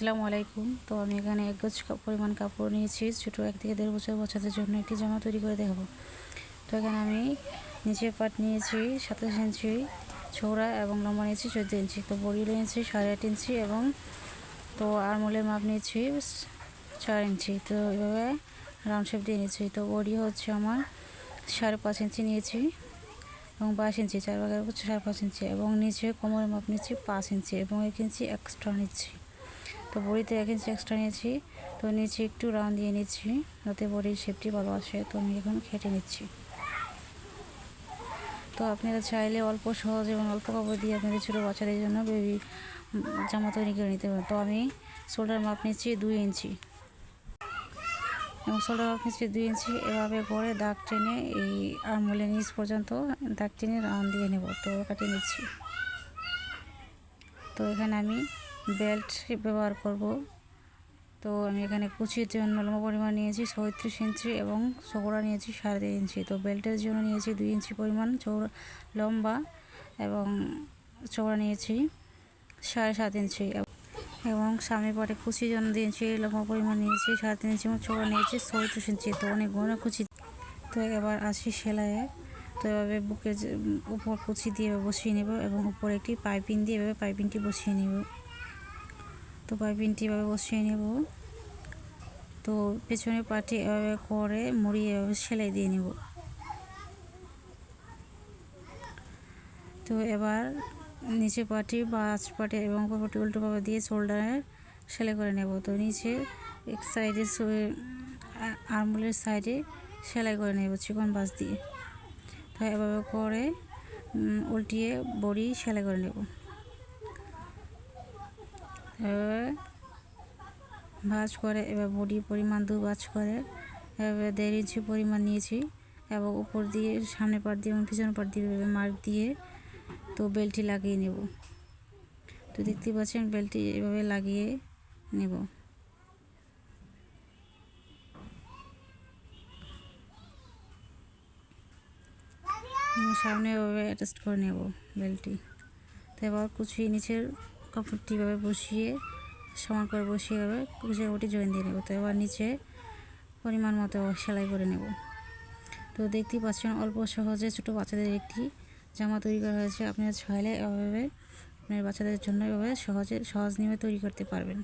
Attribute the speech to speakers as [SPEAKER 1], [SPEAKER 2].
[SPEAKER 1] আসসালামু আলাইকুম। তো আমি এখানে এক গজ পরিমাণ কাপড় নিয়েছি। ছোটো এক থেকে দেড় বছর বাচ্চাদের জন্য একটি জামা তৈরি করে দেখাবো। তো এখানে আমি নিচের পাট নিয়েছি, সাতাশ ইঞ্চি চৌড়া এবং লম্বা নিয়েছি, চোদ্দ ইঞ্চি। তো বড়ি নিয়েছি সাড়ে আট ইঞ্চি এবং তো আরমোলের মাপ নিয়েছি চার ইঞ্চি। তো এভাবে রাউন্ড শেপ দিয়ে নিয়েছি। তো বডি হচ্ছে আমার সাড়ে পাঁচ ইঞ্চি নিয়েছি এবং বাইশ ইঞ্চি, চার ভাগের সাড়ে পাঁচ ইঞ্চি এবং নিচে কোমরের মাপ নিচ্ছি পাঁচ ইঞ্চি এবং এক ইঞ্চি এক্সট্রা নিচ্ছি। তো বড়িতে এক ইঞ্চি এক্সট্রা নিয়েছি। তো নিচে একটু রাউন্ড দিয়ে নিচ্ছি, যাতে বডির শেপটি ভালো আসে। তো আমি এখন খেটে নিচ্ছি। তো আপনারা চাইলে অল্প সহজ এবং অল্প কাপড় দিয়ে আপনাদের ছোটো বাচ্চাদের জন্য বেবি জামা তৈরি করে নিতে পারেন। তো আমি শোল্ডার মাপ নিচ্ছি দুই ইঞ্চি এবং শোল্ডার মাপ নিচ্ছি দুই ইঞ্চি এভাবে করে দাগ টেনে এই আরমোলের নিচ পর্যন্ত দাগ টেনে রাউন্ড দিয়ে নেব। তো কাটিয়ে নিচ্ছি। তো এখানে আমি বেল্ট ব্যবহার করব। তো আমি এখানে কুচির জন্য লম্বা পরিমাণ নিয়েছি চৌত্রিশ ইঞ্চি এবং চৌড়া নিয়েছি সাড়ে তিন ইঞ্চি। তো বেল্টের জন্য নিয়েছি দুই ইঞ্চি পরিমাণ চৌড়া লম্বা এবং চৌড়া নিয়েছি সাড়ে সাত ইঞ্চি। এবং সামনে পাটে কুচির জন্য ইঞ্চি লম্বা পরিমাণ নিয়েছি সাড়ে তিন ইঞ্চি এবং চৌড়া নিয়েছি চৌত্রিশ ইঞ্চি। তো অনেক ঘন কুচি। তো এবার আসি সেলাইয়ে। তো এভাবে বুকের উপর কুচি দিয়ে বসিয়ে নেব এবং উপরে একটি পাইপিং দিয়ে এভাবে পাইপিংটি বসিয়ে নেব। তো পাইপিংটি এভাবে বসিয়ে নেব। তো পেছনে পাটি এভাবে করে মুড়িয়ে এভাবে সেলাই দিয়ে নেব। তো এবার নিচে পাটি বা আঁচ পাটি এবং পাটি উল্টোভাবে দিয়ে শোল্ডারে সেলাই করে নেব। তো নিচে এক সাইডে আরমুলের সাইডে সেলাই করে নেব চিকন বাস দিয়ে। তো এভাবে করে উল্টিয়ে বড়ি সেলাই করে নেব। এভাবে ভাঁজ করে, এবার বডি পরিমাণ দু ভাঁজ করে এভাবে দেড় ইঞ্চি পরিমাণ নিয়েছি, এবং উপর দিয়ে, সামনে পাট দিয়ে এবং পিছনে পাট দিয়ে এভাবে মার্ক দিয়ে তো বেল্টটি লাগিয়ে নেব। তো দেখতে পাচ্ছেন, বেল্টটি এভাবে লাগিয়ে নেব। সামনে এভাবে অ্যাটাচ করে নেব বেল্টটি। তো এবার কুচিয়ে নিচের কাপড়টি এভাবে বসিয়ে, সমান করে বসিয়ে এভাবে কাপড়টি জয়েন দিয়ে নেব। তো এবার নিচে পরিমাণ মতো সেলাই করে নেব। তো দেখতেই পাচ্ছেন অল্প সহজে ছোটো বাচ্চাদের একটি জামা তৈরি করা হয়েছে। আপনারা চাইলে এভাবে আপনার বাচ্চাদের জন্য এভাবে সহজে, সহজ নিয়মে তৈরি করতে পারবেন।